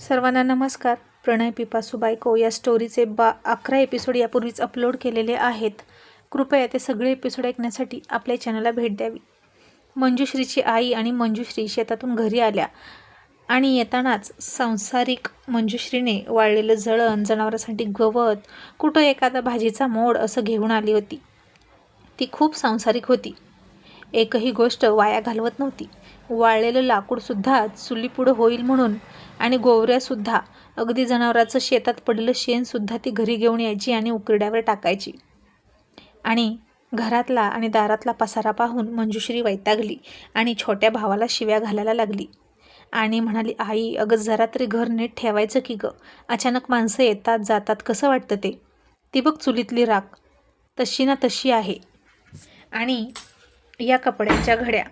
सर्वांना नमस्कार. प्रणय पिपासू बायको या स्टोरीचे बा अकरा एपिसोड यापूर्वीच अपलोड केलेले आहेत. कृपया ते सगळे एपिसोड ऐकण्यासाठी आपल्या चॅनलला भेट द्यावी. मंजुश्रीची आई आणि मंजुश्री शेतातून घरी आल्या आणि येतानाच सांसारिक मंजुश्रीने वाळलेलं जळण जनावरांसाठी गवत कुठं एखादा भाजीचा मोड असं घेऊन आली होती. ती खूप सांसारिक होती. एकही गोष्ट वाया घालवत नव्हती. वाळलेलं लाकूडसुद्धा चुलीपुढं होईल म्हणून आणि गोवऱ्यासुद्धा अगदी जनावराचं शेतात पडलेलं शेणसुद्धा ती घरी घेऊन यायची आणि उकरड्यावर टाकायची. आणि घरातला आणि दारातला पसारा पाहून मंजुश्री वैतागली आणि छोट्या भावाला शिव्या घालायला लागली. आणि म्हणाली आई अगं जरा तरी घर नीट ठेवायचं की गं? अचानक माणसं येतात जातात कसं वाटतं ते? ती बघ चुलीतली राख. तशी ना तशी आहे. आणि या कपड्यांच्या घड्या.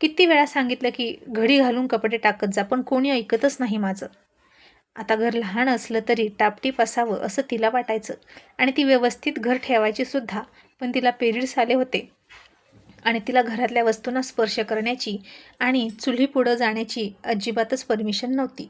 किती वेळा सांगितलं की घडी घालून कपडे टाकत जा पण कोणी ऐकतच नाही माझं. आता घर लहान असलं तरी टापटीप असावं असं तिला वाटायचं. आणि ती व्यवस्थित घर ठेवायची सुद्धा पण तिला पिरियड्स आले होते. आणि तिला घरातल्या वस्तूंना स्पर्श करण्याची आणि चुली पुढं जाण्याची अजिबातच परमिशन नव्हती.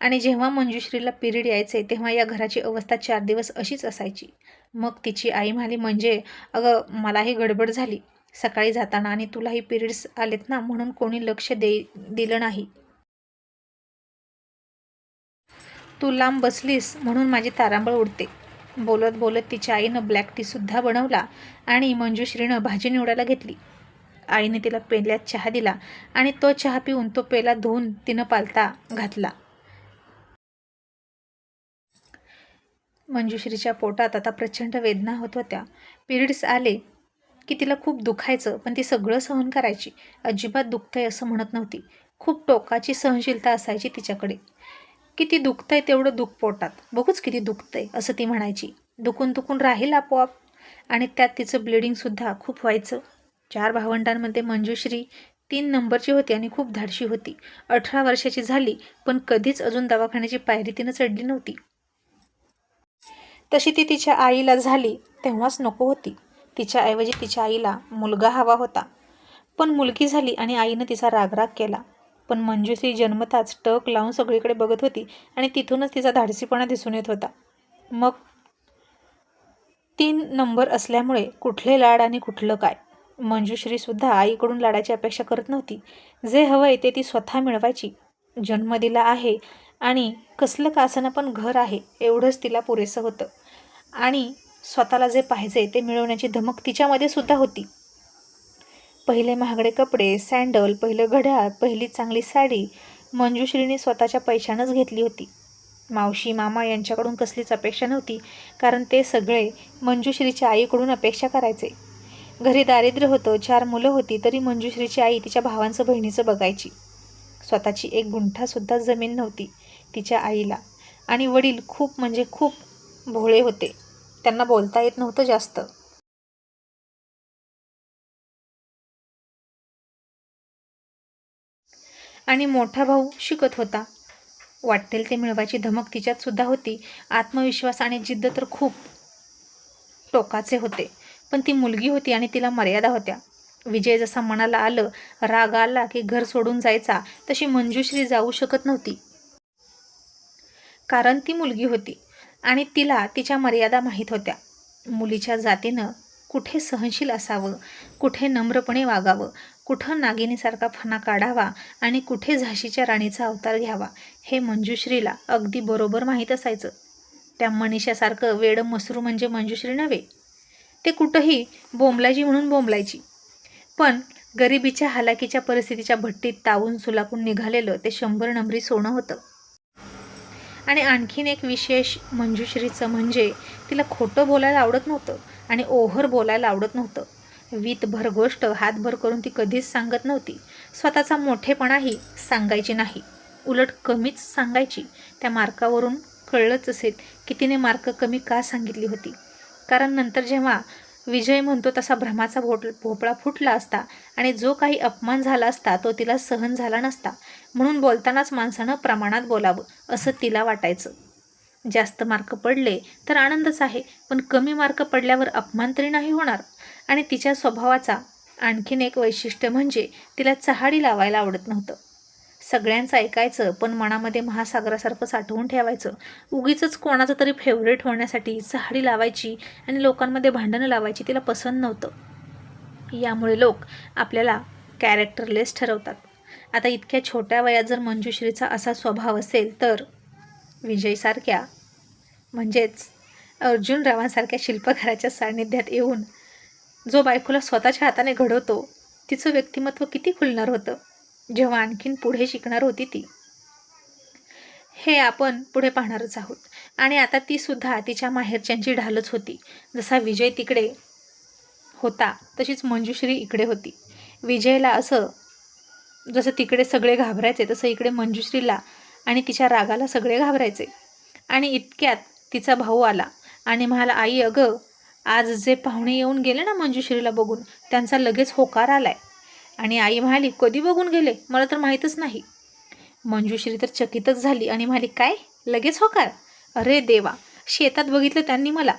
आणि जेव्हा मंजुश्रीला पिरियड यायचे तेव्हा या घराची अवस्था चार दिवस अशीच असायची. मग तिची आई म्हणाली म्हणजे अगं मलाही गडबड झाली. सकाळी जाताना आणि तुलाही पिरियड्स आलेत ना म्हणून कोणी लक्ष दे दिलं नाही. तू लांब बसलीस म्हणून माझी तारांबळ उडते. बोलत बोलत तिच्या आईनं ब्लॅक टीसुद्धा बनवला आणि मंजुश्रीनं भाजी निवडायला घेतली. आईने तिला पेल्यात चहा दिला आणि तो चहा पिऊन तो पेला धुवून तिनं पालता घातला. मंजुश्रीच्या पोटात आता प्रचंड वेदना होत होत्या. पिरियड्स आले की तिला खूप दुखायचं पण ती सगळं सहन करायची. अजिबात दुखतंय असं म्हणत नव्हती. खूप टोकाची सहनशीलता असायची तिच्याकडे. किती दुखतंय तेवढं दुख पोटात. बघूच किती दुखतंय असं ती म्हणायची. दुखून दुखून राहील आपोआप. आणि त्यात तिचं ब्लिडिंगसुद्धा खूप व्हायचं. चार भावंडांमध्ये मंजुश्री तीन नंबरची होती आणि खूप धाडशी होती. अठरा वर्षाची झाली पण कधीच अजून दवाखान्याची पायरी तिनं चढली नव्हती. तशी ती तिच्या आईला झाली तेव्हाच नको होती. तिच्याऐवजी तिच्या आईला मुलगा हवा होता. पण मुलगी झाली आणि आईनं तिचा रागराग केला. पण मंजुश्री जन्मताच टक लावून सगळीकडे बघत होती आणि तिथूनच तिचा धाडसीपणा दिसून येत होता. मग तीन नंबर असल्यामुळे कुठले लाड आणि कुठलं काय? मंजुश्रीसुद्धा आईकडून लाडाची अपेक्षा करत नव्हती. जे हवं आहे ते ती स्वतः मिळवायची. जन्म दिला आहे आणि कसलं का पण घर आहे एवढंच तिला पुरेसं होतं. आणि स्वतःला जे पाहिजे ते मिळवण्याची धमक तिच्यामध्ये सुद्धा होती. पहिले महागडे कपडे सँडल पहिलं घड्याळ पहिली चांगली साडी मंजुश्रीने स्वतःच्या पैशानंच घेतली होती. मावशी मामा यांच्याकडून कसलीच अपेक्षा नव्हती कारण ते सगळे मंजुश्रीच्या आईकडून अपेक्षा करायचे. घरी दारिद्र्य होतं चार मुलं होती तरी मंजुश्रीची आई तिच्या भावांचं बहिणीचं बघायची. स्वतःची एक गुंठासुद्धा जमीन नव्हती. तिच्या आईला. आणि वडील खूप म्हणजे खूप भोळे होते. त्यांना बोलता येत नव्हतं जास्त. आणि मोठा भाऊ शिकत होता. वाटेल ते मिळवायची धमक तिच्यात सुद्धा होती. आत्मविश्वास आणि जिद्द तर खूप टोकाचे होते. पण ती मुलगी होती आणि तिला मर्यादा होत्या. विजय जसा मनाला आलं राग आला की घर सोडून जायचा तशी मंजुश्री जाऊ शकत नव्हती. कारण ती मुलगी होती आणि तिला तिच्या मर्यादा माहीत होत्या. मुलीच्या जातीनं कुठे सहनशील असावं कुठे नम्रपणे वागावं कुठं नागिनीसारखा फणा काढावा आणि कुठे झाशीच्या राणीचा अवतार घ्यावा हे मंजुश्रीला अगदी बरोबर माहीत असायचं. त्या मनीषासारखं वेडं मसरू म्हणजे मंजुश्री नव्हे. ते कुठंही बोंबलायची म्हणून बोंबलायची. पण गरिबीच्या हालाकीच्या परिस्थितीच्या भट्टीत तावून सुलाकून निघालेलं ते शंभर नंबरी सोनं होतं. आणि आणखीन एक विशेष मंजुश्रीचं म्हणजे तिला खोटं बोलायला आवडत नव्हतं आणि ओव्हर बोलायला आवडत नव्हतं. वीतभर गोष्ट हातभर करून ती कधीच सांगत नव्हती. स्वतःचा मोठेपणाही सांगायची नाही. उलट कमीच सांगायची. त्या मार्कावरून कळलंच असेल की तिने मार्क कमी का सांगितली होती. कारण नंतर जेव्हा विजय म्हणतो तसा भ्रमाचा भोट भोपळा फुटला असता आणि जो काही अपमान झाला असता तो तिला सहन झाला नसता. म्हणून बोलतानाच माणसानं प्रमाणात बोलावं असं तिला वाटायचं. जास्त मार्क पडले तर आनंदच आहे पण कमी मार्क पडल्यावर अपमान तरी नाही होणार. आणि तिच्या स्वभावाचा आणखीन एक वैशिष्ट्य म्हणजे तिला चहाडी लावायला आवडत नव्हतं. सगळ्यांचं ऐकायचं पण मनामध्ये महासागरासारखं साठवून ठेवायचं. उगीच कोणाचं तरी फेवरेट होण्यासाठी चहाडी लावायची आणि लोकांमध्ये भांडणं लावायची तिला पसंत नव्हतं. यामुळे लोक आपल्याला कॅरेक्टरलेस ठरवतात. आता इतक्या छोट्या वयात जर मंजुश्रीचा असा स्वभाव असेल तर विजयसारख्या म्हणजेच अर्जुन रावांसारख्या शिल्पकाराच्या सान्निध्यात येऊन जो बायकोला स्वतःच्या हाताने घडवतो तिचं व्यक्तिमत्व किती खुलणार होतं? जेव्हा आणखीन पुढे शिकणार होती ती. हे आपण पुढे पाहणारच आहोत. आणि आता ती सुद्धा तिच्या माहेरच्यांची ढालच होती. जसा विजय तिकडे होता तशीच मंजुश्री इकडे होती. विजयला असं जसं तिकडे सगळे घाबरायचे तसं इकडे मंजुश्रीला आणि तिच्या रागाला सगळे घाबरायचे. आणि इतक्यात तिचा भाऊ आला आणि म्हणाला आई अगं आज जे पाहुणे येऊन गेले ना मंजुश्रीला बघून त्यांचा लगेच होकार आलाय. आणि आई म्हणाली कधी बघून गेले? मला तर माहीतच नाही. मंजुश्री तर चकितच झाली आणि म्हणाली काय? लगेच होकार? अरे देवा शेतात बघितलं त्यांनी मला.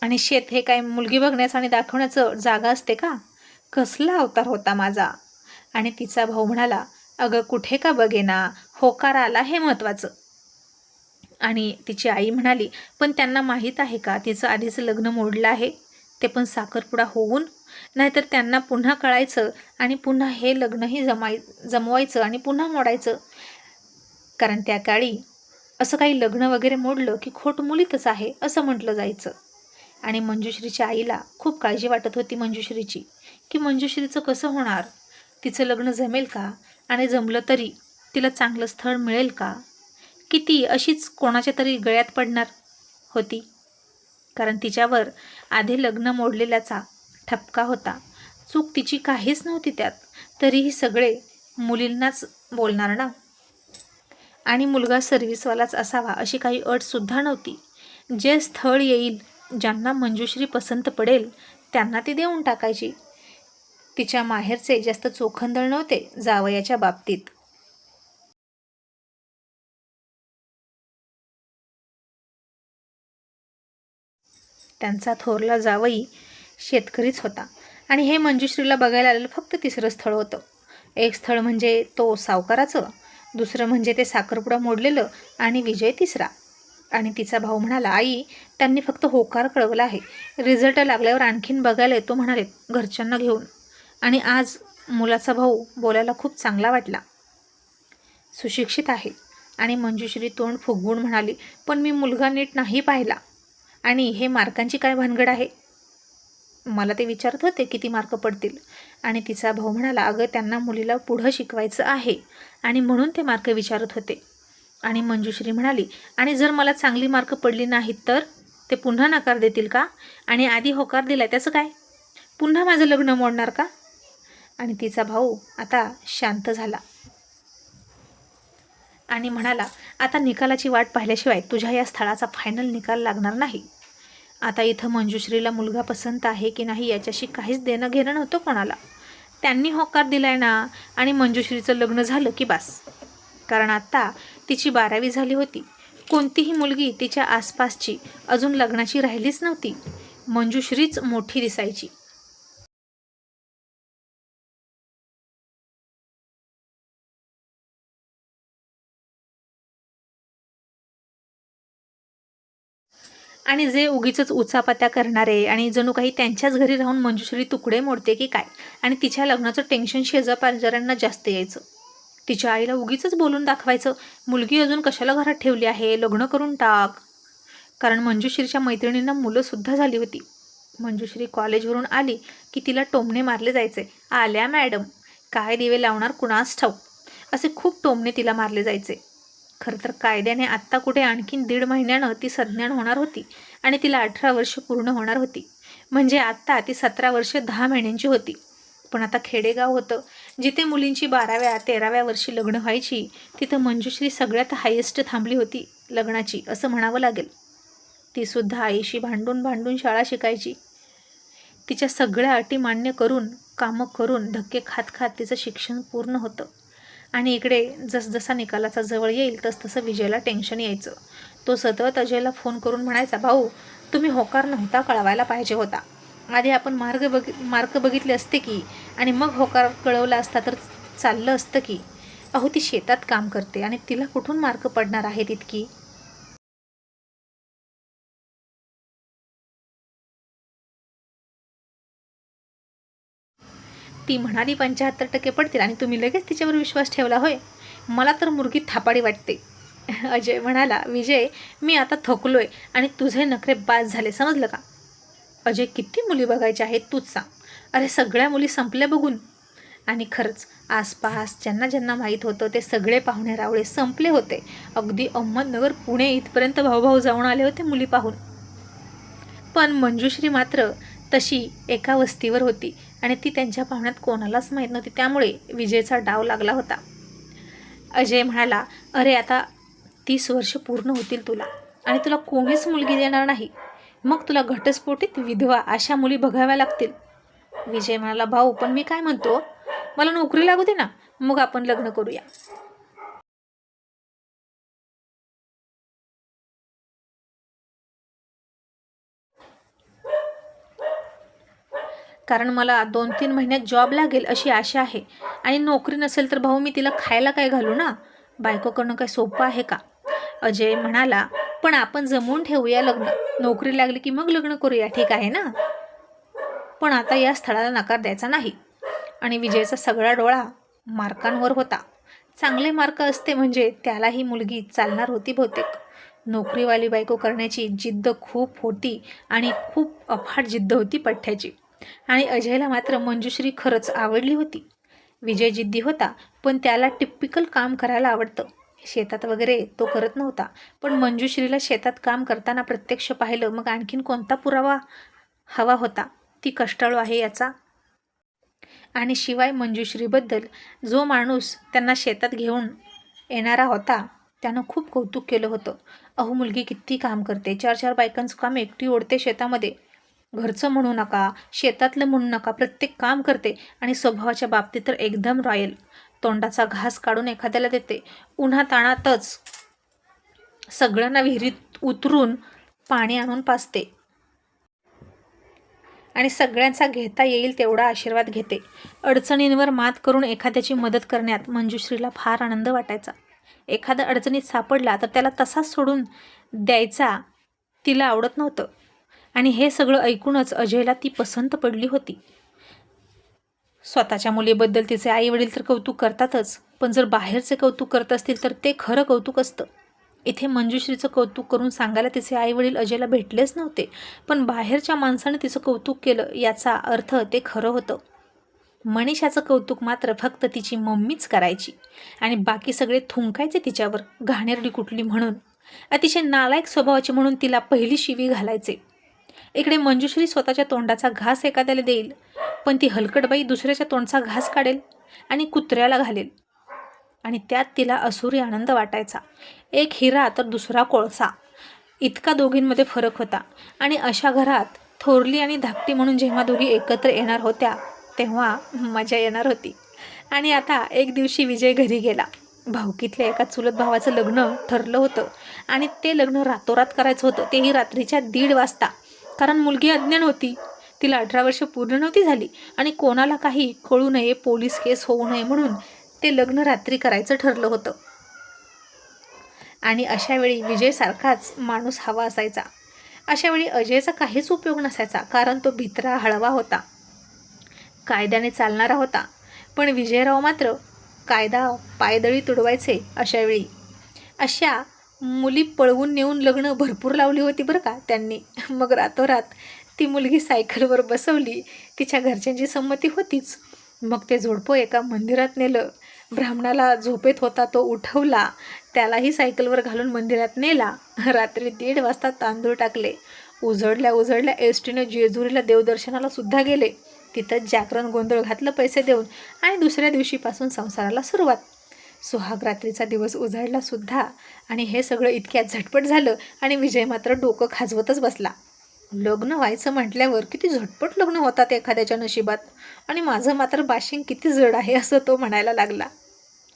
आणि शेत हे काय मुलगी बघण्याचं आणि दाखवण्याचं जागा असते का? कसला अवतार होता माझा. आणि तिचा भाऊ म्हणाला अगं कुठे का बघेना होकार आला हे महत्त्वाचं आणि तिची आई म्हणाली पण त्यांना माहीत आहे का तिचं आधीचं लग्न मोडलं आहे? ते पण साखरपुडा होऊन? नाहीतर त्यांना पुन्हा कळायचं आणि पुन्हा हे लग्नही जमाय जमवायचं आणि पुन्हा मोडायचं? कारण त्या काळी असं काही लग्न वगैरे मोडलं की खोट मुलीतच आहे असं म्हटलं जायचं. आणि मंजुश्रीच्या आईला खूप काळजी वाटत होती मंजुश्रीची की मंजुश्रीचं कसं होणार? तिचं लग्न जमेल का? आणि जमलं तरी तिला चांगलं स्थळ मिळेल का? की ती अशीच कोणाच्या तरी गळ्यात पडणार होती? कारण तिच्यावर आधी लग्न मोडलेल्याचा ठपका होता. चूक तिची काहीच नव्हती त्यात. तरीही सगळे मुलींनाच बोलणार ना? आणि मुलगा सर्व्हिसवालाच असावा अशी काही अटसुद्धा नव्हती. जे स्थळ येईल ज्यांना मंजुश्री पसंत पडेल त्यांना ती देऊन टाकायची. तिच्या माहेरचे जास्त चोखंदळ नव्हते जावयाच्या बाबतीत. त्यांचा थोरला जावई शेतकरीच होता आणि हे मंजुश्रीला बघायला आलेलं फक्त तिसरं स्थळ होतं. एक स्थळ म्हणजे तो सावकाराचं दुसरं म्हणजे ते साखरपुडा मोडलेलं आणि विजय तिसरा. आणि तिचा भाऊ म्हणाला आई त्यांनी फक्त होकार कळवला आहे. रिझल्ट लागल्यावर आणखीन बघायला येतो म्हणाले घरच्यांना घेऊन. आणि आज मुलाचा भाऊ बोलायला खूप चांगला वाटला. सुशिक्षित आहे आणि मंजुश्री तोंड फुगवून म्हणाली पण मी मुलगा नीट नाही पाहिला. आणि हे मार्कांची काय भानगड आहे? मला ते विचारत होते किती मार्क पडतील. आणि तिचा भाऊ म्हणाला अगं त्यांना मुलीला पुढं शिकवायचं आहे. आणि म्हणून ते मार्क विचारत होते. आणि मंजुश्री म्हणाली आणि जर मला चांगली मार्क पडली नाहीत तर? ते पुन्हा नकार देतील का? आणि आधी होकार दिला त्याचं काय? पुन्हा माझं लग्न मोडणार का? आणि तिचा भाऊ आता शांत झाला. आणि म्हणाला आता निकालाची वाट पाहिल्याशिवाय तुझ्या या स्थळाचा फायनल निकाल लागणार नाही. आता इथं मंजुश्रीला मुलगा पसंत आहे की नाही याच्याशी काहीच देणं घेणं नव्हतं कोणाला. त्यांनी होकार दिलाय ना आणि मंजुश्रीचं लग्न झालं की बास. कारण आत्ता तिची बारावी झाली होती. कोणतीही मुलगी तिच्या आसपासची अजून लग्नाची राहिलीच नव्हती. मंजुश्रीच मोठी दिसायची. आणि जे उगीच उचापात्या करणारे आणि जणू काही त्यांच्याच घरी राहून मंजुश्री तुकडे मोडते की काय? आणि तिच्या लग्नाचं टेन्शन शेजापाजाऱ्यांना जास्त यायचं. तिच्या आईला उगीच बोलून दाखवायचं मुलगी अजून कशाला घरात ठेवली आहे? लग्न करून टाक. कारण मंजुश्रीच्या मैत्रिणींना मुलंसुद्धा झाली होती. मंजुश्री कॉलेजवरून आली की तिला टोमणे मारले जायचे. आल्या मॅडम काय दिवे लावणार कुणास ठाऊक? असे खूप टोमणे तिला मारले जायचे. खरं तर कायद्याने आत्ता कुठे आणखीन दीड महिन्यानं ती सज्ञान होणार होती आणि तिला अठरा वर्ष पूर्ण होणार होती. म्हणजे आत्ता ती सतरा वर्ष दहा महिन्यांची होती. पण आता खेडेगाव होतं. जिथे मुलींची बाराव्या तेराव्या वर्षी लग्न व्हायची तिथं मंजुश्री सगळ्यात हायेस्ट थांबली होती लग्नाची असं म्हणावं लागेल. तीसुद्धा आईशी भांडून भांडून शाळा शिकायची. तिच्या सगळ्या अटी मान्य करून कामं करून धक्के खात खात तिचं शिक्षण पूर्ण होतं. आणि इकडे जसजसा निकालाचा जवळ येईल तसतसं विजयला टेन्शन यायचं. तो सतत अजयला फोन करून म्हणायचा भाऊ तुम्ही होकार नव्हता कळवायला पाहिजे होता. आधी आपण मार्ग बघि मार्क बघितले असते की आणि मग होकार कळवला असता तर चाललं असतं की. अहो ती शेतात काम करते आणि तिला कुठून मार्क पडणार आहेत इतकी? ती म्हणाली पंच्याहत्तर टक्के पडतील आणि तुम्ही लगेच तिच्यावर विश्वास ठेवला होय. मला तर मुलगी थापाडी वाटते. अजय म्हणाला विजय मी आता थकलोय आणि तुझे नखरे बाद झाले समजलं का? अजय किती मुली बघायच्या आहेत तूच सांग. अरे सगळ्या मुली संपल्या बघून. आणि खरंच आसपास ज्यांना ज्यांना माहीत होतं ते सगळे पाहुणे रावळे संपले होते. अगदी अहमदनगर पुणे इथपर्यंत भाऊभाऊ जाऊन आले होते मुली पाहून. पण मंजुश्री मात्र तशी एका वस्तीवर होती. आणि ती त्यांच्या पाहुण्यात कोणालाच माहीत नव्हती. त्यामुळे विजयचा डाव लागला होता. अजय म्हणाला अरे आता तीस वर्ष पूर्ण होतील तुला आणि तुला कोणीच मुलगी देणार नाही. मग तुला घटस्फोटीत विधवा अशा मुली बघाव्या लागतील. विजय म्हणाला भाऊ पण मी काय म्हणतो? मला नोकरी लागू दे ना. मग आपण लग्न करूया. कारण मला दोन तीन महिन्यात जॉब लागेल अशी आशा आहे. आणि नोकरी नसेल तर भाऊ मी तिला खायला काय घालू ना? बायको करणं काय सोपं आहे का? अजय म्हणाला पण आपण जमवून ठेवूया लग्न. नोकरी लागली की मग लग्न करूया ठीक आहे ना? पण आता या स्थळाला नकार द्यायचा नाही. आणि विजयचा सगळा डोळा मार्कांवर होता. चांगले मार्क असते म्हणजे त्यालाही मुलगी चालणार होती बहुतेक. नोकरीवाली बायको करण्याची जिद्द खूप होती आणि खूप अफाट जिद्द होती पठ्ठ्याची. आणि अजयला मात्र मंजुश्री खरंच आवडली होती. विजय जिद्दी होता पण त्याला टिपिकल काम करायला आवडतं. शेतात वगैरे तो करत नव्हता पण मंजुश्रीला शेतात काम करताना प्रत्यक्ष पाहिलं मग आणखीन कोणता पुरावा हवा होता? ती कष्टाळू आहे याचा. आणि शिवाय मंजुश्रीबद्दल जो माणूस त्यांना शेतात घेऊन येणारा होता त्यानं खूप कौतुक केलं होतं. अहो मुलगी किती काम करते चार चार बायकांचं काम एकटी ओढते शेतामध्ये. घरचं म्हणू नका शेतातलं म्हणू नका प्रत्येक काम करते आणि स्वभावाच्या बाबतीत तर एकदम रॉयल. तोंडाचा घास काढून एखाद्याला देते. उन्हा ताणातच सगळ्यांना विहिरीत उतरून पाणी आणून पाजते. आणि सगळ्यांचा घेता येईल तेवढा आशीर्वाद घेते. अडचणींवर मात करून एखाद्याची मदत करण्यात मंजुश्रीला फार आनंद वाटायचा. एखादा अडचणीत सापडला तर त्याला तसाच सोडून द्यायचा तिला आवडत नव्हतं. आणि हे सगळं ऐकूनच अजयला ती पसंत पडली होती. स्वतःच्या मुलीबद्दल तिचे आई वडील तर कौतुक करतातच पण जर बाहेरचे कौतुक करत असतील तर ते खरं कौतुक असतं. इथे मंजुश्रीचं कौतुक करून सांगायला तिचे आई वडील अजयला भेटलेच नव्हते पण बाहेरच्या माणसाने तिचं कौतुक केलं याचा अर्थ ते खरं होतं. मनीषाचं कौतुक मात्र फक्त तिची मम्मीच करायची आणि बाकी सगळे थुंकायचे तिच्यावर घाणेरडी कुठली म्हणून. अतिशय नालायक स्वभावाची म्हणून तिला पहिली शिवी घालायचे. इकडे मंजुश्री स्वतःच्या तोंडाचा घास एखाद्याला देईल पण ती हलकटबाई दुसऱ्याच्या तोंडचा घास काढेल आणि कुत्र्याला घालेल. आणि त्यात तिला असुरी आनंद वाटायचा. एक हिरा तर दुसरा कोळसा. इतका दोघींमध्ये फरक होता. आणि अशा घरात थोरली आणि धाकटी म्हणून जेव्हा दोघी एकत्र येणार होत्या तेव्हा मजा येणार होती. आणि आता एक दिवशी विजय घरी गेला. भाऊकीतल्या एका चुलत भावाचं लग्न ठरलं होतं. आणि ते लग्न रातोरात करायचं होतं. तेही रात्रीच्या दीड वाजता. कारण मुलगी अज्ञान होती. तिला अठरा वर्ष पूर्ण नव्हती झाली आणि कोणाला काही कळू नये पोलीस केस होऊ नये म्हणून ते लग्न रात्री करायचं ठरलं होतं. आणि अशावेळी विजयसारखाच माणूस हवा असायचा. अशावेळी अजयचा काहीच उपयोग नसायचा कारण तो भित्रा हळवा होता. कायद्याने चालणारा होता. पण विजयराव मात्र कायदा पायदळी तुडवायचे अशावेळी. अशा मुली पळवून नेऊन लग्न भरपूर लावली होती बरं का त्यांनी. मग रातोरात ती मुलगी सायकलवर बसवली. तिच्या घरच्यांची संमती होतीच. मग ते जोडपं एका मंदिरात नेलं. ब्राह्मणाला झोपेत होता तो उठवला. त्यालाही सायकलवर घालून मंदिरात नेला. रात्री दीड वाजता तांदूळ टाकले. उजडल्या उजडल्या एस टीने जेजुरीला देवदर्शनाला सुद्धा गेले. तिथंच जागरण गोंधळ घातलं पैसे देऊन आणि दुसऱ्या दिवशीपासून संसाराला सुरुवात. सुहाग रात्रीचा दिवस उजाडला सुद्धा आणि हे सगळं इतक्यात झटपट झालं आणि विजय मात्र डोकं खाजवतच बसला. लग्न व्हायचं म्हटल्यावर किती झटपट लग्न होतात एखाद्याच्या नशिबात आणि माझं मात्र बाशिंग किती जड आहे असं तो म्हणायला लागला.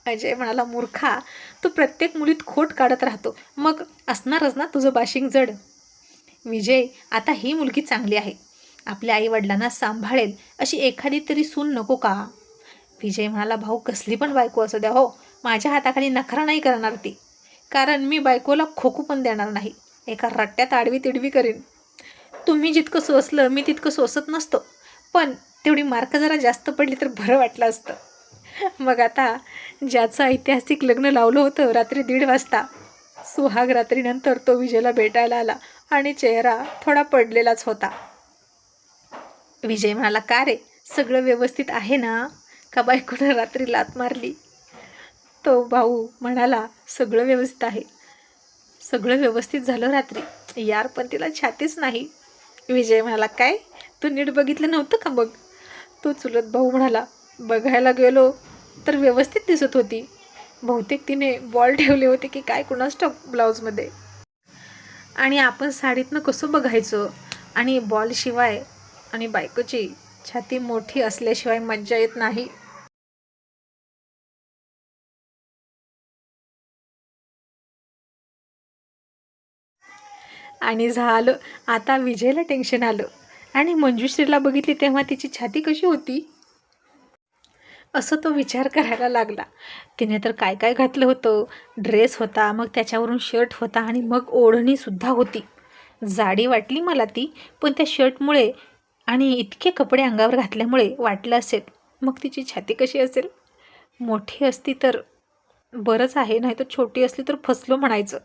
अजय म्हणाला मूर्खा तू प्रत्येक मुलीत खोट काढत राहतो. मग असणारच ना तुझं बाशिंग जड? विजय आता ही मुलगी चांगली आहे. आपल्या आईवडिलांना सांभाळेल अशी एखादी तरी सून नको का? विजय म्हणाला भाऊ कसली पण बायको असू द्या हो. माझ्या हाताखाली नखरा नाही करणार ती. कारण मी बायकोला खोकू पण देणार नाही. एका रट्ट्यात आडवी तिडवी करीन. तुम्ही जितकं सोसलं मी तितकं सोसत नसतो. पण तेवढी मार्क जरा जास्त पडली तर बरं वाटलं असतं. मग आता ज्याचं ऐतिहासिक लग्न लावलं होतं रात्री दीड वाजता सुहाग रात्रीनंतर तो विजयला भेटायला आला आणि चेहरा थोडा पडलेलाच होता. विजय म्हणाला का रे? सगळं व्यवस्थित आहे ना? का बायकोनं रात्री लात मारली? तो भाऊ म्हणाला सगळं व्यवस्थित आहे. सगळं व्यवस्थित झालं रात्री? यार पण तिला छातीच नाही. विजय म्हणाला काय? तू नीट बघितलं नव्हतं का बघ? तो चुलत भाऊ म्हणाला बघायला गेलो तर व्यवस्थित दिसत होती. बहुतेक तिने बॉल ठेवले होते की काय कुणाच टॉप ब्लाऊजमध्ये. आणि आपण साडीतनं कसं बघायचं? आणि बॉलशिवाय आणि बायकोची छाती मोठी असल्याशिवाय मज्जा येत नाही. आणि झालं. आता विजयला टेन्शन आलं. आणि मंजुश्रीला बघितली तेव्हा तिची छाती कशी होती? असं तो विचार करायला लागला. तिने तर काय काय घातलं होतं? ड्रेस होता मग त्याच्यावरून शर्ट होता आणि मग ओढणीसुद्धा होती. जाडी वाटली मला ती पण त्या शर्टमुळे आणि इतके कपडे अंगावर घातल्यामुळे वाटलं असेल. मग तिची छाती कशी असेल? मोठी असती तर बरंच आहे नाही तर छोटी असली तर फसलो म्हणायचं.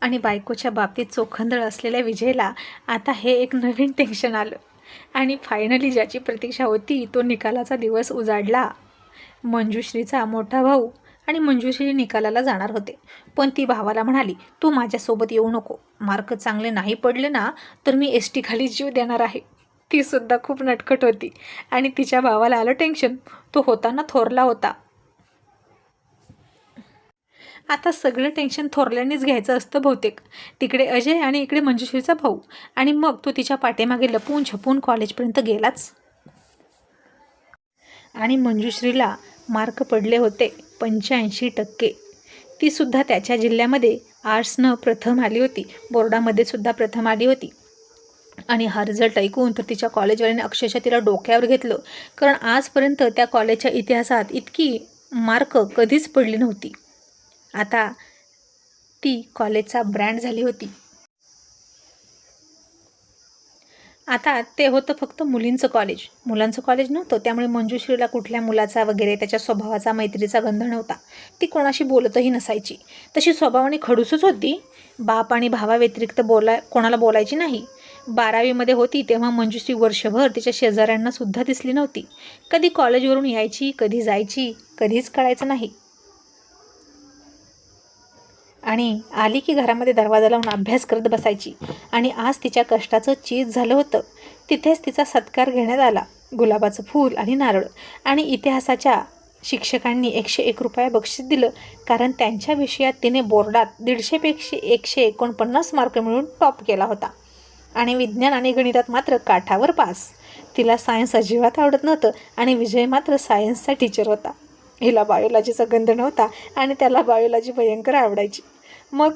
आणि बायकोच्या बाबतीत चोखंदळ असलेल्या विजयला आता हे एक नवीन टेन्शन आलं. आणि फायनली ज्याची प्रतीक्षा होती तो निकालाचा दिवस उजाडला. मंजुश्रीचा मोठा भाऊ आणि मंजुश्री निकालाला जाणार होते. पण ती भावाला म्हणाली तू माझ्यासोबत येऊ नको. मार्क चांगले नाही पडले ना तर मी एस टीखाली जीव देणार आहे. तीसुद्धा खूप नटखट होती. आणि तिच्या भावाला आलं टेन्शन तो होताना थोरला होता. आता सगळं टेन्शन थोरल्यानेच घ्यायचं असतं बहुतेक. तिकडे अजय आणि इकडे मंजुश्रीचा भाऊ. आणि मग तो तिच्या पाठीमागे लपून छपून कॉलेजपर्यंत गेलाच. आणि मंजुश्रीला मार्क पडले होते पंच्याऐंशी टक्के. तीसुद्धा त्याच्या जिल्ह्यामध्ये आर्ट्सनं प्रथम आली होती. बोर्डामध्ये सुद्धा प्रथम आली होती. आणि हा रिझल्ट ऐकून तर तिच्या कॉलेजवाल्याने अक्षरशः तिला डोक्यावर घेतलं. कारण आजपर्यंत त्या कॉलेजच्या इतिहासात इतकी मार्क कधीच पडली नव्हती. आता ती कॉलेजचा ब्रँड झाली होती. आता ते होतं फक्त मुलींचं कॉलेज. मुलांचं कॉलेज नव्हतं त्यामुळे मंजुश्रीला कुठल्या मुलाचा वगैरे त्याच्या स्वभावाचा मैत्रीचा गंध नव्हता. ती कोणाशी बोलतही नसायची. तशी स्वभावाने खडूसच होती. बाप आणि भावाव्यतिरिक्त बोलाय कोणाला बोलायची नाही. बारावीमध्ये होती तेव्हा मंजुश्री वर्षभर तिच्या शेजाऱ्यांना सुद्धा दिसली नव्हती. कधी कॉलेजवरून यायची कधी जायची कधीच कळायचं नाही. आणि आली की घरामध्ये दरवाजा लावून अभ्यास करत बसायची. आणि आज तिच्या कष्टाचं चीज झालं होतं. तिथेच तिचा सत्कार घेण्यात आला. गुलाबाचं फूल आणि नारळ. आणि इतिहासाच्या शिक्षकांनी एकशे एक रुपया बक्षीस दिलं. कारण त्यांच्या विषयात तिने बोर्डात दीडशेपेक्षा एकशे एकोणपन्नास मार्क मिळून टॉप केला होता. आणि विज्ञान आणि गणितात मात्र काठावर पास. तिला सायन्स अजिबात आवडत नव्हतं आणि विजय मात्र सायन्सचा टीचर होता. हिला बायोलॉजीचा गंध नव्हता आणि त्याला बायोलॉजी भयंकर आवडायची. मग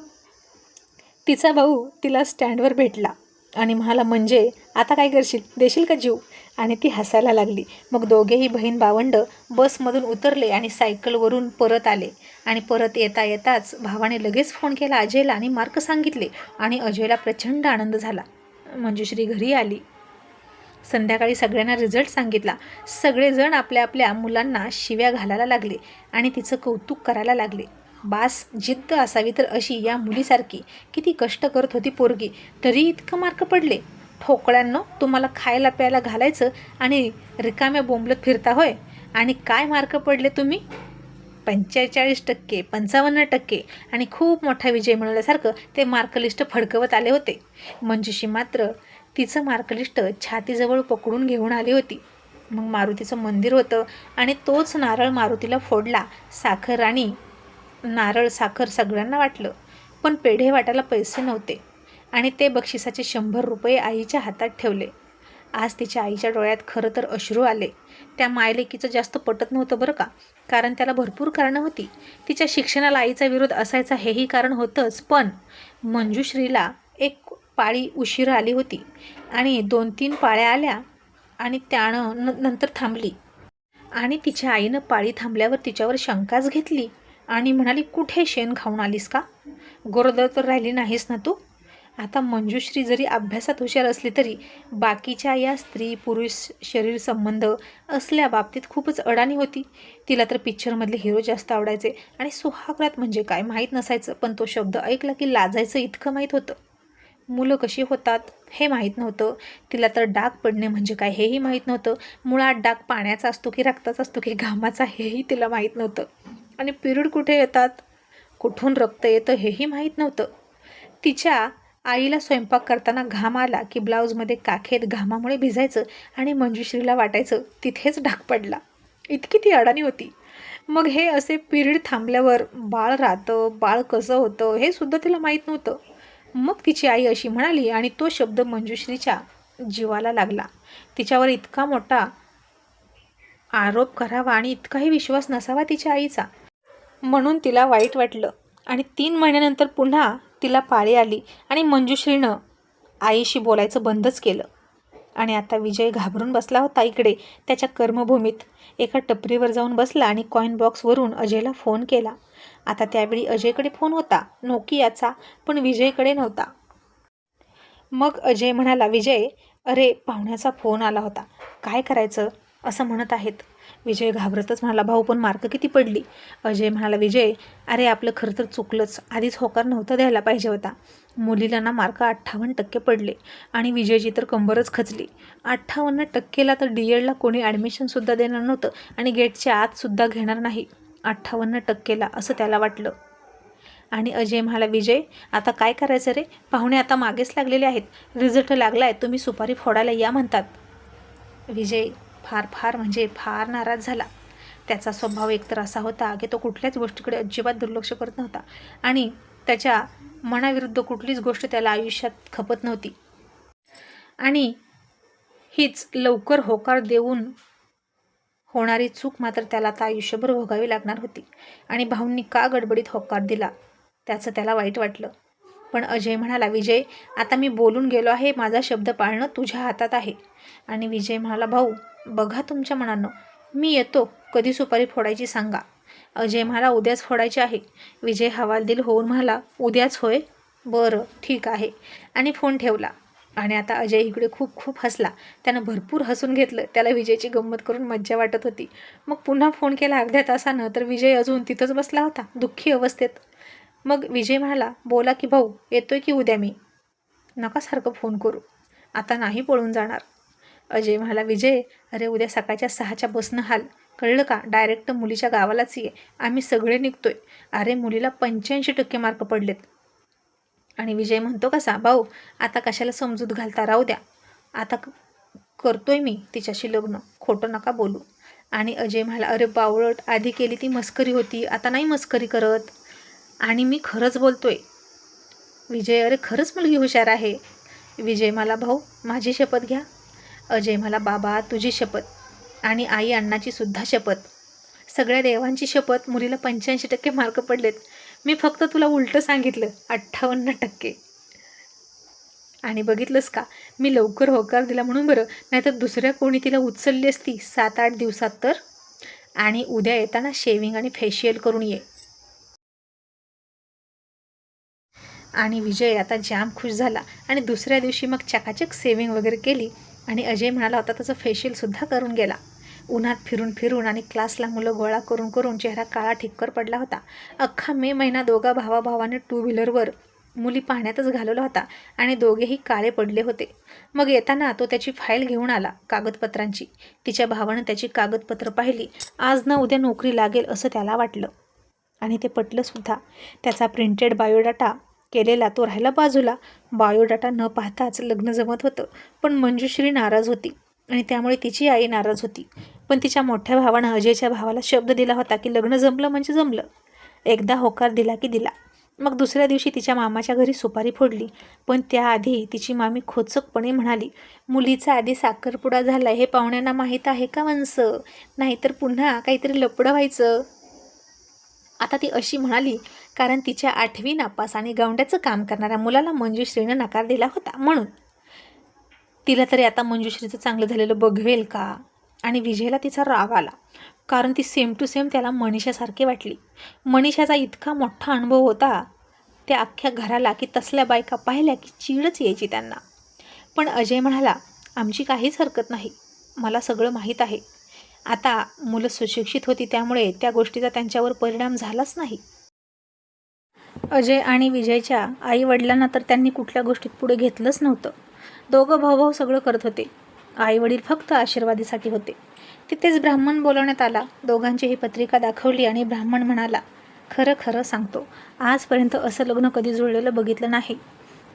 तिचा भाऊ तिला स्टँडवर भेटला आणि म्हणाला म्हणजे आता काय करशील? देशील का जीव? आणि ती हसायला लागली. मग दोघेही बहीण भावंड बसमधून उतरले आणि सायकलवरून परत आले. आणि परत येता येताच भावाने लगेच फोन केला अजयला आणि मार्क सांगितले आणि अजयला प्रचंड आनंद झाला. म्हणजे मंजुश्री घरी आली. संध्याकाळी सगळ्यांना रिझल्ट सांगितला. सगळेजण आपल्या आपल्या मुलांना शिव्या घालायला लागले आणि तिचं कौतुक करायला लागले. बास जिद्द असावी तर अशी या मुलीसारखी किती कष्ट करत होती पोरगी. तरी इतकं मार्क पडले. ठोकळ्यांनो तुम्हाला खायला प्यायला घालायचं आणि रिकाम्या बोंबलत फिरता होय? आणि काय मार्क पडले तुम्ही? पंचेचाळीस टक्के पंचावन्न टक्के आणि खूप मोठा विजय मिळवल्यासारखं ते मार्कलिस्ट फडकवत आले होते. मंजुशी मात्र तिचं मार्कलिस्ट छातीजवळ पकडून घेऊन आली होती. मग मारुतीचं मंदिर होतं आणि तोच नारळ मारुतीला फोडला. साखर आणि नारळ साखर सगळ्यांना वाटलं पण पेढे वाटायला पैसे नव्हते आणि ते बक्षिसाचे शंभर रुपये आईच्या हातात ठेवले. आज तिच्या आईच्या डोळ्यात खरं तर अश्रू आले. त्या मायलेकीचं जास्त पटत नव्हतं बरं का कारण त्याला भरपूर कारणं होती. तिच्या शिक्षणाला आईचा विरोध असायचा हेही कारण होतंच पण मंजुश्रीला एक पाळी उशीर आली होती. आणि दोन तीन पाळ्या आल्या आणि त्यानं न नंतर थांबली. आणि तिच्या आईनं पाळी थांबल्यावर तिच्यावर शंकाच घेतली. आणि म्हणाली कुठे शेण खाऊन आलीस का? गोरदर तर राहिली नाहीस ना तू? आता मंजुश्री जरी अभ्यासात हुशार असली तरी बाकीच्या या स्त्री पुरुष शरीर संबंध असल्या बाबतीत खूपच अडाणी होती. तिला तर पिक्चरमधले हिरो जास्त आवडायचे आणि सुहाग्रात म्हणजे काय माहीत नसायचं पण तो शब्द ऐकला की लाजायचं इतकं माहीत होतं. मुलं कशी होतात हे माहीत नव्हतं. तिला तर डाग पडणे म्हणजे काय हेही माहीत नव्हतं. मुळात डाग पाण्याचा असतो की रक्ताचा असतो की घामाचा हेही तिला माहीत नव्हतं. आणि पिरियड कुठे येतात? कुठून रक्त येतं हेही माहीत नव्हतं. तिच्या आईला स्वयंपाक करताना घाम आला की ब्लाऊजमध्ये काखेत घामामुळे भिजायचं आणि मंजुश्रीला वाटायचं तिथेच डाग पडला. इतकी ती अडाणी होती. मग हे असे पिरियड थांबल्यावर बाळ राहतं बाळ कसं होतं हे सुद्धा तिला माहीत नव्हतं. मग तिची आई अशी म्हणाली आणि तो शब्द मंजुश्रीच्या जीवाला लागला. तिच्यावर इतका मोठा आरोप करावा आणि इतकाही विश्वास नसावा तिच्या आईचा. म्हणून तिला वाईट वाटलं आणि तीन महिन्यानंतर पुन्हा तिला पाळी आली आणि मंजुश्रीनं आईशी बोलायचं बंदच केलं. आणि आता विजय घाबरून बसला होता इकडे त्याच्या कर्मभूमीत. एका टपरीवर जाऊन बसला आणि कॉईन बॉक्सवरून अजयला फोन केला. आता त्यावेळी अजयकडे फोन होता. नोकियाचा पण विजयकडे नव्हता. मग अजय म्हणाला विजय अरे पाहुण्याचा फोन आला होता. काय करायचं? असं म्हणत आहेत. विजय घाबरतच म्हणाला भाऊ पण मार्क किती पडली? अजय म्हणाला विजय अरे आपलं खरं तर चुकलंच. आधीच होकार नव्हता द्यायला पाहिजे होता. मुलीला ना मार्क अठ्ठावन्न टक्के पडले आणि विजयची तर कंबरच खचली. अठ्ठावन्न टक्केला तर डी एडला कोणी ॲडमिशनसुद्धा देणार नव्हतं आणि गेटच्या आतसुद्धा घेणार नाही. अठ्ठावन्न टक्केला असं त्याला वाटलं. आणि अजय म्हणाला विजय आता काय करायचं रे? पाहुणे आता मागेच लागलेले आहेत. रिझल्ट लागला आहे तुम्ही सुपारी फोडायला या म्हणतात. विजय फार फार म्हणजे फार नाराज झाला. त्याचा स्वभाव एकतर असा होता की तो कुठल्याच गोष्टीकडे अजिबात दुर्लक्ष करत नव्हता. आणि त्याच्या मनाविरुद्ध कुठलीच गोष्ट त्याला आयुष्यात खपत नव्हती. आणि हीच लवकर होकार देऊन होणारी चूक मात्र त्याला आता आयुष्यभर भोगावी लागणार होती. आणि भाऊंनी का गडबडीत होकार दिला? त्याचं त्याला वाईट वाटलं. पण अजय म्हणाला विजय आता मी बोलून गेलो आहे माझा शब्द पाळणं तुझ्या हातात आहे. आणि विजय म्हणाला भाऊ बघा तुमच्या मनानं. मी येतो कधी सुपारी फोडायची सांगा. अजय म्हणाला उद्याच फोडायची आहे. विजय हवालदिल होऊन म्हणाला उद्याच होय? बरं ठीक आहे. आणि फोन ठेवला. आणि आता अजय इकडे खूप खूप हसला. त्यानं भरपूर हसून घेतलं. त्याला विजयची गंमत करून मज्जा वाटत होती. मग पुन्हा फोन केला अर्ध्या तासानं तर विजय अजून तिथंच बसला होता दुःखी अवस्थेत. मग विजय म्हणाला बोला की भाऊ येतोय की उद्या मी? नका सारखं फोन करू. आता नाही पळून जाणार. अजय म्हणाला विजय अरे उद्या सकाळच्या सहाच्या बसनं हाल. कळलं का? डायरेक्ट मुलीच्या गावालाच ये. आम्ही सगळे निघतोय. अरे मुलीला पंच्याऐंशी टक्के मार्क पडलेत. आणि विजय म्हणतो कसा भाऊ आता कशाला समजूत घालता? राहू द्या. आता करतोय मी तिच्याशी लग्न. खोटं नका बोलू. आणि अजय म्हणाला अरे बावळट आधी केली ती मस्करी होती. आता नाही मस्करी करत. आणि मी खरंच बोलतोय. विजय अरे खरंच मुलगी हुशार आहे. विजय मला भाऊ माझी शपथ घ्या. अजय मला बाबा तुझी शपथ आणि आई अण्णाची सुद्धा शपथ. सगळ्या देवांची शपथ मुलीला पंच्याऐंशी टक्के मार्क पडलेत. मी फक्त तुला उलटं सांगितलं अठ्ठावन्न टक्के. आणि बघितलंस का? मी लवकर होकार दिला म्हणून बरं नाहीतर दुसऱ्या कोणी तिला उचलली असती सात आठ दिवसात तर? आणि उद्या येताना शेविंग आणि फेशियल करून ये. आणि विजय आता जाम खुश झाला. आणि दुसऱ्या दिवशी मग चकाचक सेविंग वगैरे केली. आणि अजय म्हणाला होता त्याचं फेशियलसुद्धा करून गेला. उन्हात फिरून फिरून आणि क्लासला मुलं गोळा करून करून चेहरा काळा ठिक्कर पडला होता. अख्खा मे महिना दोघा भावाभावाने टू व्हीलरवर मुली पाहण्यातच घालवला होता आणि दोघेही काळे पडले होते. मग येताना तो त्याची फाईल घेऊन आला कागदपत्रांची. तिच्या भावानं त्याची कागदपत्र पाहिली. आज ना उद्या नोकरी लागेल असं त्याला वाटलं. आणि ते पटलंसुद्धा त्याचा प्रिंटेड बायोडाटा केलेला तो राहिला बाजूला. बायोडाटा न पाहताच लग्न जमत होतं. पण मंजुश्री नाराज होती. आणि त्यामुळे तिची आई नाराज होती. पण तिच्या मोठ्या भावानं अजयच्या भावाला शब्द दिला होता की लग्न जमलं म्हणजे जमलं. एकदा होकार दिला की दिला. मग दुसऱ्या दिवशी तिच्या मामाच्या घरी सुपारी फोडली. पण त्याआधी तिची मामी खोचकपणे म्हणाली मुलीचा आधी साखरपुडा झाला हे पाहुण्यांना माहीत आहे का वंस नाहीतर पुन्हा काहीतरी लपडं व्हायचं. आता ती अशी म्हणाली कारण तिच्या आठवी नापास आणि गावंड्याचं काम करणाऱ्या मुलाला मंजुश्रीनं नकार दिला होता म्हणून. तिला तरी आता मंजुश्रीचं चांगलं झालेलं बघवेल का? आणि विजयला तिचा राग आला. कारण ती सेम टू सेम त्याला मनीषासारखी वाटली. मनीषाचा इतका मोठा अनुभव होता त्या अख्ख्या घराला की तसल्या बायका पाहिल्या की चीडच यायची त्यांना. पण अजय म्हणाला आमची काहीच हरकत नाही. मला सगळं माहीत आहे. आता मुलं सुशिक्षित होती त्यामुळे त्या गोष्टीचा त्यांच्यावर परिणाम झालाच नाही. अजय आणि विजयच्या आई वडिलांना तर त्यांनी कुठल्या गोष्टीत पुढे घेतलंच नव्हतं. दोघं भाऊभाऊ सगळं करत होते. आई वडील फक्त आशीर्वादीसाठी होते. तिथेच ब्राह्मण बोलवण्यात आला. दोघांची ही पत्रिका दाखवली आणि ब्राह्मण म्हणाला खरं खरं सांगतो आजपर्यंत असं लग्न कधी जुळलेलं बघितलं नाही.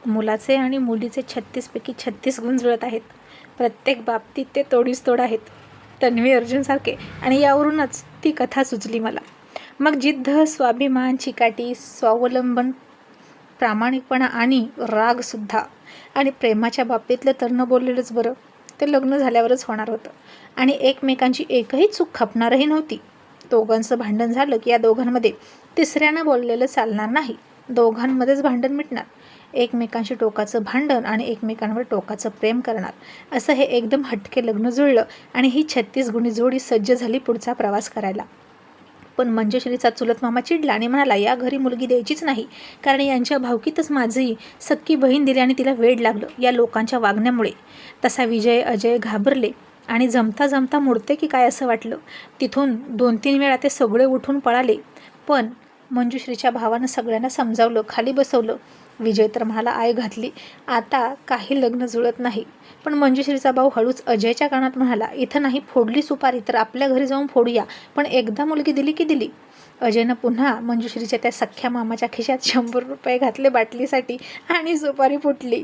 मुलाचे आणि मुलीचे छत्तीसपैकी छत्तीस गुण जुळत आहेत. प्रत्येक बाबतीत ते तोडीस तोड आहेत. तन्वी अर्जुनसारखे आणि यावरूनच ती कथा सुचली मला. मग जिद्द स्वाभिमान चिकाटी स्वावलंबन प्रामाणिकपणा आणि रागसुद्धा. आणि प्रेमाच्या बाबतीतलं तर न बोललेलंच बरं. ते लग्न झाल्यावरच होणार होतं. आणि एकमेकांची एकही चूक खपणारही नव्हती. दोघांचं भांडण झालं की या दोघांमध्ये तिसऱ्यानं बोललेलं चालणार नाही. दोघांमध्येच भांडण मिटणार. एकमेकांशी टोकाचं भांडण आणि एकमेकांवर टोकाचं प्रेम करणार. असं हे एकदम हटके लग्न जुळलं आणि ही छत्तीस गुणी जोडी सज्ज झाली पुढचा प्रवास करायला. पण मंजुश्रीचा चुलत मामा चिडला आणि म्हणाला या घरी मुलगी द्यायचीच नाही. कारण यांच्या भावकीतच माझी सक्की बहीण दिली आणि तिला वेड लागलं या लोकांच्या वागण्यामुळे. तसा विजय अजय घाबरले आणि जमता जमता मोडते की काय असं वाटलं. तिथून दोन तीन वेळा ते सगळे उठून पळाले. पण मंजुश्रीच्या भावानं सगळ्यांना समजावलं खाली बसवलं. विजय तर म्हणाला आय घातली. आता काही लग्न जुळत नाही. पण मंजुश्रीचा भाऊ हळूच अजयच्या कानात म्हणाला इथं नाही फोडली सुपारी तर आपल्या घरी जाऊन फोडूया. पण एकदा मुलगी दिली की दिली. अजयनं पुन्हा मंजुश्रीच्या त्या सख्ख्या मामाच्या खिशात शंभर रुपये घातले बाटलीसाठी आणि सुपारी फुटली.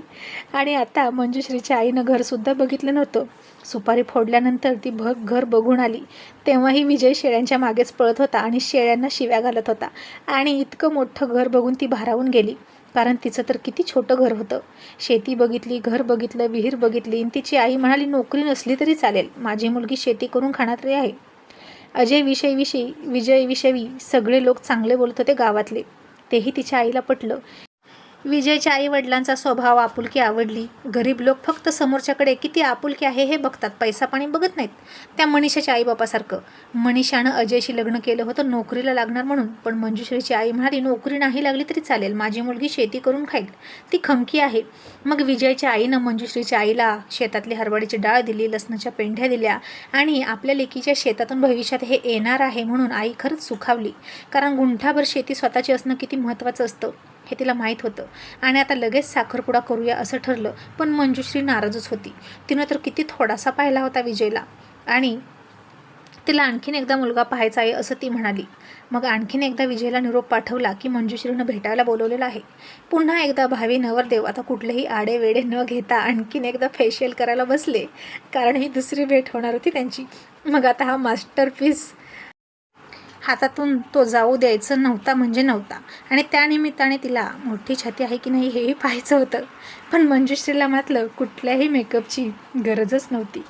आणि आता मंजुश्रीच्या आईनं घरसुद्धा बघितलं नव्हतं. सुपारी फोडल्यानंतर ती भग घर बघून आली. तेव्हाही विजय शेळ्यांच्या मागेच पळत होता आणि शेळ्यांना शिव्या घालत होता. आणि इतकं मोठं घर बघून ती भारावून गेली. कारण तिचं तर किती छोटं घर होतं. शेती बघितली घर बघितलं विहीर बघितली. आणि तिची आई म्हणाली नोकरी नसली तरी चालेल. माझी मुलगी शेती करून खाणारी आहे. अजय विषयविषयी विजयविषयी सगळे लोक चांगले बोलत होते गावातले. तेही तिच्या आईला पटलं. विजयच्या आई वडिलांचा स्वभाव आपुलकी आवडली. गरीब लोक फक्त समोरच्याकडे किती आपुलकी आहे हे बघतात पैसा पाणी बघत नाहीत. त्या मनीषाच्या आईबापासारखं. मनीषानं अजयशी लग्न केलं होतं नोकरीला लागणार म्हणून. पण मंजुश्रीची आई म्हणाली नोकरी नाही लागली तरी चालेल. माझी मुलगी शेती करून खाईल. ती खमकी आहे. मग विजयच्या आईनं मंजुश्रीच्या आईला शेतातली हरवाडीची डाळ दिली लसणाच्या पेंढ्या दिल्या आणि आपल्या लेकीच्या शेतातून भविष्यात हे येणार आहे म्हणून आई खरंच सुखावली. कारण गुंठाभर शेती स्वतःची असणं किती महत्त्वाचं असतं. हे तिला माहीत होतं. आणि आता लगेच साखरपुडा करूया असं ठरलं पण मंजुश्री नाराजच होती. तिनं तर किती थोडासा पाहिला होता विजयला. आणि तिला आणखीन एकदा मुलगा पाहायचा आहे असं ती म्हणाली. मग आणखीन एकदा विजयला निरोप पाठवला की मंजुश्रीनं भेटायला बोलवलेलं आहे. पुन्हा एकदा भावी नवरदेव आता कुठलेही आडे वेडे न घेता आणखीन एकदा फेशियल करायला बसले. कारण ही दुसरी भेट होणार होती त्यांची. मग आता हा मास्टरपीस हातातून तो जाऊ द्यायचं नव्हता म्हणजे नव्हता. आणि त्यानिमित्ताने तिला मोठी छाती आहे की नाही हेही पाहायचं होतं. पण मंजुश्रीला मात्र कुठल्याही मेकअपची गरजच नव्हती.